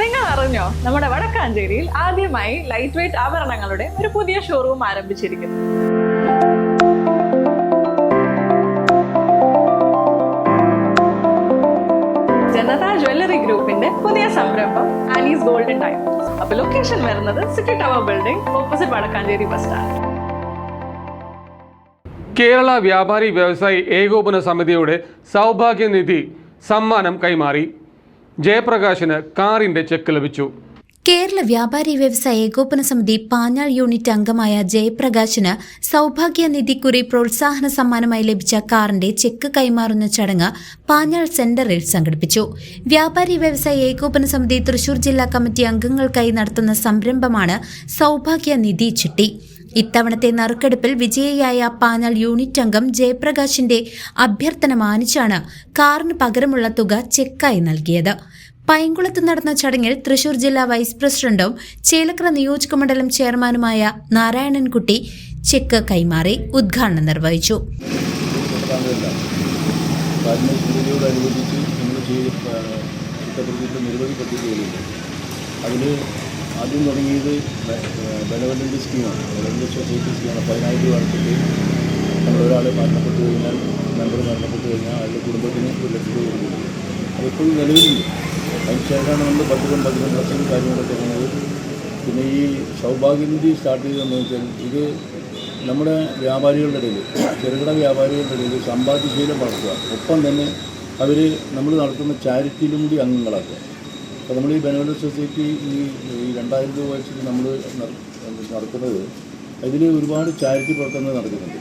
നിങ്ങൾ അറിഞ്ഞോ നമ്മുടെ വടക്കാഞ്ചേരിയിൽ ആദ്യമായി ലൈറ്റ് വെയിറ്റ് ആഭരണങ്ങളുടെ ഒരു പുതിയ ഷോറൂം ആരംഭിച്ചിരിക്കുന്നു. ജനത ജ്വല്ലറി ഗ്രൂപ്പിന്റെ പുതിയ സംരംഭം ആനീസ് ഗോൾഡൻ ടൈം അപ്പൊ ലൊക്കേഷൻ വരുന്നത് city tower building opposite Vadakkanchery bus stand Kerala വ്യാപാരി വ്യവസായി ഏകോപന സമിതിയുടെ സൗഭാഗ്യനിധി സമ്മാനം കൈമാറി. ജയപ്രകാശിന് കാറിന്റെ ചെക്ക് ലഭിച്ചു. കേരള വ്യാപാരി വ്യവസായ ഏകോപന സമിതി പാഞ്ഞാൾ യൂണിറ്റ് അംഗമായ ജയപ്രകാശിന് സൗഭാഗ്യനിധിക്കുറി പ്രോത്സാഹന സമ്മാനമായി ലഭിച്ച കാറിന്റെ ചെക്ക് കൈമാറുന്ന ചടങ്ങ് പാഞ്ഞാൾ സെന്ററിൽ സംഘടിപ്പിച്ചു. വ്യാപാരി വ്യവസായ ഏകോപന സമിതി തൃശൂർ ജില്ലാ കമ്മിറ്റി അംഗങ്ങൾക്കായി നടത്തുന്ന സംരംഭമാണ് സൗഭാഗ്യ നിധി ചിട്ടി. ഇത്തവണത്തെ നറുക്കെടുപ്പിൽ വിജയിയായ പാനൽ യൂണിറ്റ് അംഗം ജയപ്രകാശിന്റെ അഭ്യർത്ഥന മാനിച്ചാണ് കാറിന് പകരമുള്ള തുക ചെക്കായി നൽകിയത്. പൈങ്കുളത്ത് നടന്ന ചടങ്ങിൽ തൃശൂർ ജില്ലാ വൈസ് പ്രസിഡന്റും ചേലക്കര നിയോജക മണ്ഡലം ചെയർമാനുമായ നാരായണൻകുട്ടി ചെക്ക് കൈമാറി ഉദ്ഘാടനം നിർവഹിച്ചു. നടത്താറില്ല ആദ്യം തുടങ്ങിയത് ബെനവലന്റ് സ്കീമാണ്. ബെനവലന്റ് സൊസൈറ്റി സ്കീമാണ് പതിനായിരം രൂപ അടുത്തിട്ട് നമ്മളൊരാൾ മരണപ്പെട്ടു കഴിഞ്ഞാൽ മെമ്പർ മരണപ്പെട്ടു കഴിഞ്ഞാൽ അയാളുടെ കുടുംബത്തിന് ഒരു ലക്ഷം രൂപ കൊടുക്കും. അതിപ്പോഴും നിലവിലുണ്ട്. അതിനുശേഷമാണ് നമ്മൾ പത്തിലും പതിനും ലക്ഷം കാര്യങ്ങളൊക്കെ ചെയ്യുന്നത്. പിന്നെ ഈ സൗഭാഗ്യനിധി സ്റ്റാർട്ട് ചെയ്തതെന്ന് വെച്ചാൽ ഇത് നമ്മുടെ വ്യാപാരികളുടെ ഇടയിൽ ചെറുകിട വ്യാപാരികളുടെ ഇടയിൽ സമ്പാദ്യശീലം വളർത്തുക. ഒപ്പം തന്നെ അവർ നമ്മൾ നടത്തുന്ന ചാരിറ്റിയിലും കൂടി അംഗങ്ങളാക്കുക. അപ്പോൾ നമ്മൾ ഈ ബെനവലൻ സൊസൈറ്റി ഈ ഈ രണ്ടായിരം രൂപ വെച്ചിട്ട് നമ്മൾ നട- നടത്തുന്നത് ഇതിൽ ഒരുപാട് ചാരിറ്റി പ്രവർത്തനങ്ങൾ നടക്കുന്നുണ്ട്.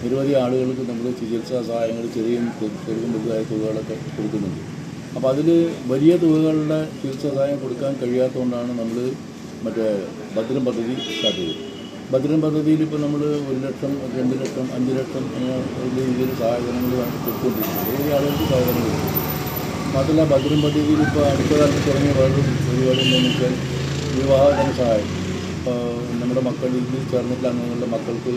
നിരവധി ആളുകൾക്ക് നമ്മൾ ചികിത്സാ സഹായങ്ങൾ ചെറിയ ചെറുതും വലുതായ തുകകളൊക്കെ കൊടുക്കുന്നുണ്ട്. അപ്പോൾ അതിൽ വലിയ തുകകളുടെ ചികിത്സാ സഹായം കൊടുക്കാൻ കഴിയാത്തതുകൊണ്ടാണ് നമ്മൾ മറ്റേ ഭദ്രം പദ്ധതി സ്റ്റാർട്ട് ചെയ്തത്. ഭദ്രം പദ്ധതിയിൽ ഇപ്പോൾ നമ്മൾ ഒരു ലക്ഷം രണ്ട് ലക്ഷം അഞ്ച് ലക്ഷം അങ്ങനെ വലിയ രീതിയിൽ സഹായങ്ങൾ കൊടുത്തുകൊണ്ടിരിക്കുന്നത് നിരവധി ആളുകൾക്ക് സഹായങ്ങൾ കൊടുക്കും മാത്രമല്ല ഭദ്രം പദ്ധതിയിൽ ഇപ്പോൾ അടുത്ത കാലത്ത് തുടങ്ങിയ വേറൊരു പരിപാടി എന്താണെന്ന് വെച്ചാൽ വിവാഹധന സഹായം. നമ്മുടെ മക്കൾ ഇതിൽ ചേർന്നിട്ട് അംഗങ്ങളുടെ മക്കൾക്ക്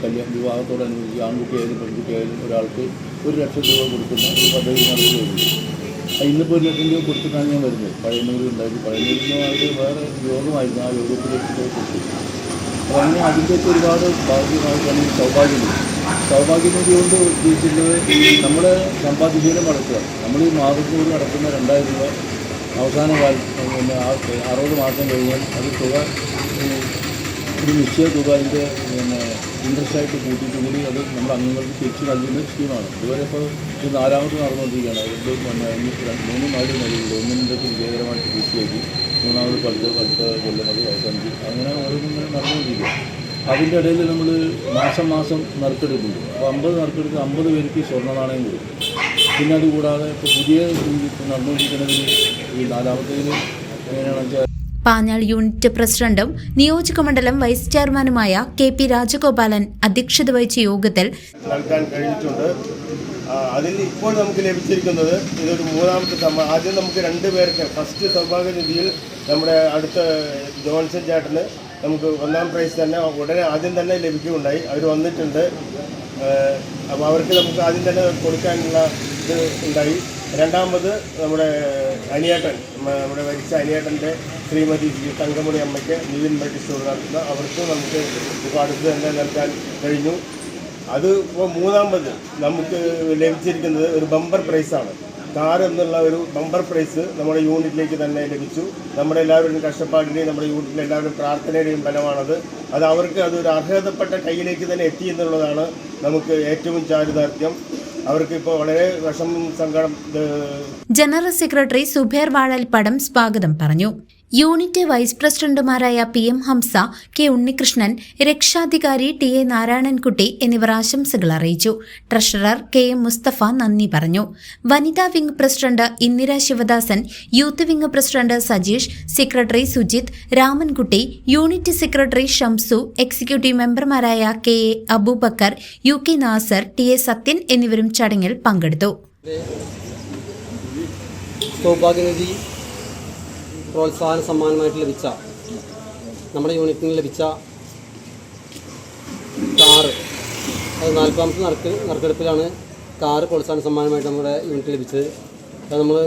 കല്യാണം വിവാഹത്തോടനുബന്ധിച്ച് ആൺകുട്ടിയായാലും പെൺകുട്ടിയായാലും ഒരാൾക്ക് ഒരു ലക്ഷം രൂപ കൊടുക്കുന്ന ഒരു പദ്ധതി നടത്തി വരുന്നുണ്ട് ആ ഇന്നിപ്പോൾ ഒരു ലക്ഷം രൂപ കൊടുത്തിട്ടാണ് ഞാൻ വരുന്നത്. പഴയന്നൂരിൽ ഉണ്ടായിരുന്നു. പഴയന്നൂരിൽ നിന്ന് അവർ വേറെ യോഗമായിരുന്നു ആ യോഗത്തിലേക്ക് കൊടുത്തു അപ്പോൾ അങ്ങനെ അതിന്റെയൊക്കെ ഒരുപാട് ഭാഗ്യമായിട്ടാണ് ഈ സൗഭാഗ്യനിധി കൊണ്ട് ഉദ്ദേശിക്കുന്നത് നമ്മൾ സമ്പാദ്യശീലം വളർത്തുക നമ്മൾ ഈ മാസത്തോട് നടക്കുന്ന രണ്ടായിരം രൂപ അവസാന കാലം പിന്നെ അറുപത് മാസം കഴിഞ്ഞാൽ അത് തുക ഒരു നിശ്ചയ തുക അതിന്റെ പിന്നെ ഇൻട്രസ്റ്റ് ആയിട്ട് കൂട്ടിയിട്ട് കൂടി അത് നമ്മുടെ അംഗങ്ങൾക്ക് തിരിച്ചു നൽകുന്ന സ്കീമാണ് ഇതുവരെ ഇപ്പോൾ ഇത് നാലാമത് നടന്നുകൊണ്ടിരിക്കുകയാണ്. അതിന്റെ മൂന്ന് നാല് നിലയിലുണ്ട് ഒന്നിന്റെ വിജയകരമായിട്ട് പൂർത്തിയാക്കി മൂന്നാമത് പടുത്ത പടുത്ത കൊല്ലം അത് അവസാനിച്ചു അങ്ങനെ ഓരോന്നും നടന്നുകൊണ്ടിരിക്കുക അതിന്റെ ഇടയിൽ നമ്മൾ മാസം മാസം നറുക്കെടുക്കുന്നു അപ്പോൾ അമ്പത് നറുക്കെടുത്ത് അമ്പത് പേർക്ക് സ്വർണ നാണയം കൊടുക്കും. പിന്നെ അതുകൂടാതെ ഇപ്പോൾ പുതിയ നടന്നുകൊണ്ടിരിക്കുന്നതിൽ ഈ നാലാമത്തേതിൽ എങ്ങനെയാണെന്ന് വെച്ചാൽ പാഞ്ഞാൾ യൂണിറ്റ് പ്രസിഡന്റും നിയോജക മണ്ഡലം വൈസ് ചെയർമാനുമായ കെ പി രാജഗോപാലൻ അധ്യക്ഷത വഹിച്ച യോഗത്തിൽ നൽകാൻ കഴിഞ്ഞിട്ടുണ്ട്. അതിൽ ഇപ്പോൾ നമുക്ക് ലഭിച്ചിരിക്കുന്നത് ഇതൊരു മൂന്നാമത്തെ സമ്മാനം ആദ്യം നമുക്ക് രണ്ട് പേർക്ക് ഫസ്റ്റ് സൗഭാഗ്യ നിധിയിൽ നമ്മുടെ അടുത്ത ജോൺസൺ ചേട്ടന് നമുക്ക് ഒന്നാം പ്രൈസ് തന്നെ ഉടനെ ആദ്യം തന്നെ ലഭിക്കുകയുണ്ടായി. അവർ വന്നിട്ടുണ്ട്. അപ്പോൾ അവർക്ക് നമുക്ക് ആദ്യം തന്നെ കൊടുക്കാനുള്ള ഇത് ഉണ്ടായി. രണ്ടാമത് നമ്മുടെ അനിയേട്ടൻ നമ്മുടെ മരിച്ച അനിയേട്ടന്റെ ശ്രീമതി ശ്രീ തങ്കമണി അമ്മയ്ക്ക് നിവിൻ മെഡിക്കൽ സ്റ്റോർ നടത്തുന്ന അവർക്ക് നമുക്ക് ഇപ്പോൾ അടുത്ത് തന്നെ നൽകാൻ കഴിഞ്ഞു. അത് ഇപ്പോൾ മൂന്നാമത് നമുക്ക് ലഭിച്ചിരിക്കുന്നത് ഒരു ബമ്പർ പ്രൈസാണ് കാർ എന്നുള്ള ഒരു ബമ്പർ പ്രൈസ് നമ്മുടെ യൂണിറ്റിലേക്ക് തന്നെ ലഭിച്ചു. നമ്മുടെ എല്ലാവരുടെയും കഷ്ടപ്പാടിന്റെയും നമ്മുടെ യൂണിറ്റിലെ എല്ലാവരുടെയും പ്രാർത്ഥനയുടെയും ഫലമാണത്. അത് അവർക്ക് അതൊരു അർഹതപ്പെട്ട കയ്യിലേക്ക് തന്നെ എത്തി എന്നുള്ളതാണ് നമുക്ക് ഏറ്റവും ചാരിതാർത്ഥ്യം. അവർക്ക് ഇപ്പോൾ വളരെ വിഷമം സങ്കടം ജനറൽ സെക്രട്ടറി സുബേർ വാഴൽപ്പടം സ്വാഗതം പറഞ്ഞു. യൂണിറ്റ് വൈസ് പ്രസിഡന്റുമാരായ P M Hamsa K Unnikrishnan രക്ഷാധികാരി ടി എ നാരായണൻകുട്ടി എന്നിവർ ആശംസകൾ അറിയിച്ചു. ട്രഷറർ കെ എം മുസ്തഫ നന്ദി പറഞ്ഞു. വനിതാ wing president Indira Sivadasan youth wing president Sajeesh secretary Sujith Ramankutty unit secretary Shamsu executive മെമ്പർമാരായ K A Aboobacker U K Nasar T A Sathyan എന്നിവരും ചടങ്ങിൽ പങ്കെടുത്തു. പ്രോത്സാഹന സമ്മാനമായിട്ട് ലഭിച്ച നമ്മുടെ യൂണിറ്റിന് ലഭിച്ച കാറ്. അത് നാൽപ്പതാമത്തെ നറുക്ക് നറുക്കെടുപ്പിലാണ് കാറ് പ്രോത്സാഹന സമ്മാനമായിട്ട് നമ്മുടെ യൂണിറ്റ് ലഭിച്ചത്. അത് നമ്മൾ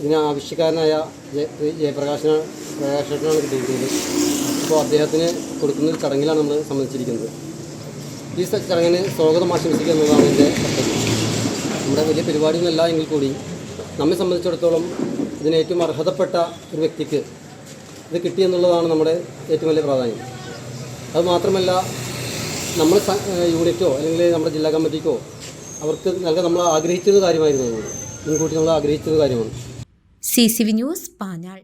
ഇതിന് ആവശ്യക്കാരനായ ജയ ജയപ്രകാശന പ്രകാശനാണ് കിട്ടിയിരിക്കുന്നത് അപ്പോൾ അദ്ദേഹത്തിന് കൊടുക്കുന്ന ഒരു ചടങ്ങിലാണ് നമ്മൾ സംബന്ധിച്ചിരിക്കുന്നത്. ഈ ചടങ്ങിന് സ്വാഗതം ആശംസിക്കുക എന്നതാണ് എന്റെ നമ്മുടെ വലിയ പരിപാടിയൊന്നുമല്ല എങ്കിൽ കൂടി നമ്മെ സംബന്ധിച്ചിടത്തോളം ഇതിന് ഏറ്റവും അർഹതപ്പെട്ട ഒരു വ്യക്തിക്ക് ഇത് കിട്ടിയെന്നുള്ളതാണ് നമ്മുടെ ഏറ്റവും വലിയ പ്രാധാന്യം. അത് മാത്രമല്ല നമ്മൾ യൂണിറ്റോ അല്ലെങ്കിൽ നമ്മുടെ ജില്ലാ കമ്മിറ്റിക്കോ അവർക്ക് നൽകാൻ നമ്മൾ ആഗ്രഹിച്ചൊരു കാര്യമായിരുന്നു. മുൻകൂട്ടി നമ്മൾ ആഗ്രഹിച്ചൊരു കാര്യമാണ്. C C V news Panjal.